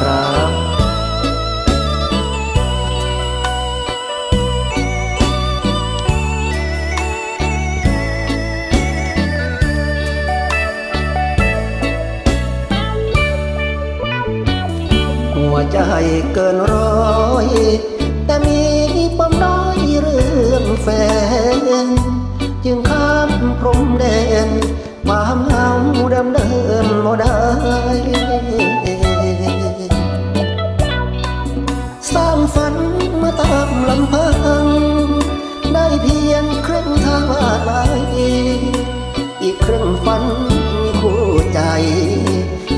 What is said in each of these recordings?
ครับหัวใจเกินร้อย แต่มีปมน้อยเรื่องแฟน จึงข้ามพรมแดนความเหงาดิมเดินบ่ได้ ยงทางวาดไว้อีกครึ่งฝันมีคู่ใจ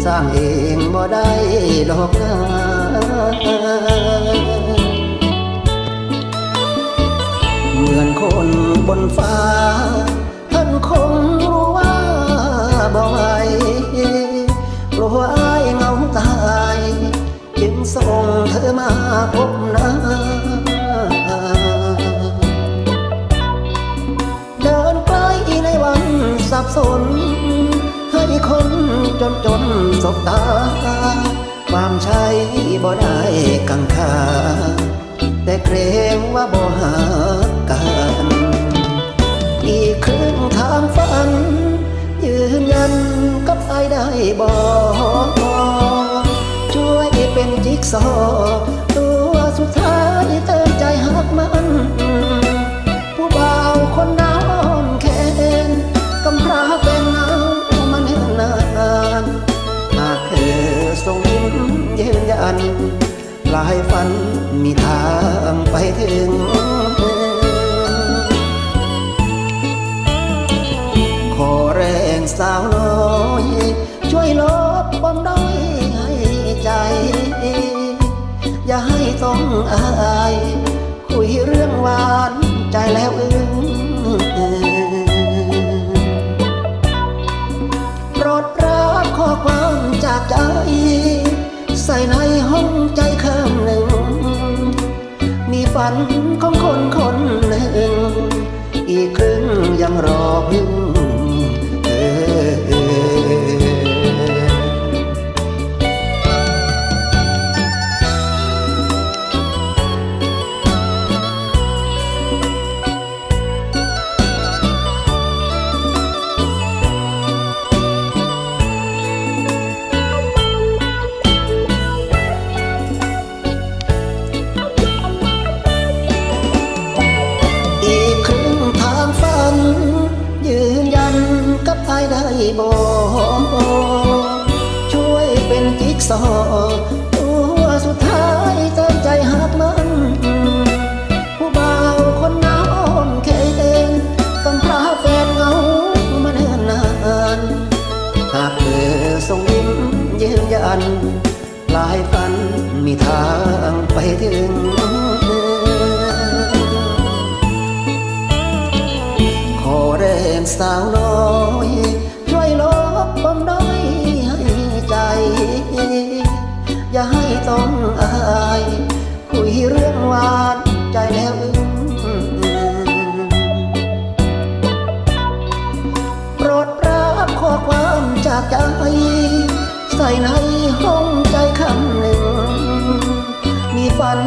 สร้างเองบ่ได้ดอกนาเหมือนคนบนฟ้า ท่านคงรู้ว่าบ่ไหวกลัวอายเงาตาย จึงส่งเธอมาพบหน้า บสน ให้คนจนจนสบตา ความใช้บ่ได้กังขาแต่เกรงว่าบ่หากัน อีกครึ่งทางฝัน ยืนยันกับไอได้บอกช่วยเป็นจิ๊กซอตัวสุดท้ายเติมใจหักมัน ผู้บ่าวคนหน ยืนยันลายฝันมีทางไปถึง ขอแรงสาวน้อย ช่วยลบความด้อยให้ใจ อย่าให้ต้องอาย คุยเรื่องหวานใจแล้วอึ้งโปรดรับข้อความจากใจ ใส่ในห้องใจข้างหนึ่ง มีฝันของคนค บอช่วยเป็นจิ๊กซอตัวสุดท้ายเติมใจหักมัน ผู้บ่าวคนหนาวอ้อมแขนกำพร้าแฟนเงามาเนิ่นนานหากเธอส่งยิ้มเยืนยันลายฝันมีทางไปถึงขอแรงสาวน้ อย่าให้ต้องอายคุยเรื่องหวานใจแล้วอึ้งโปรดรับข้อความจากใจ ใส่ในห้องใจคำหนึ่ง มีฝัน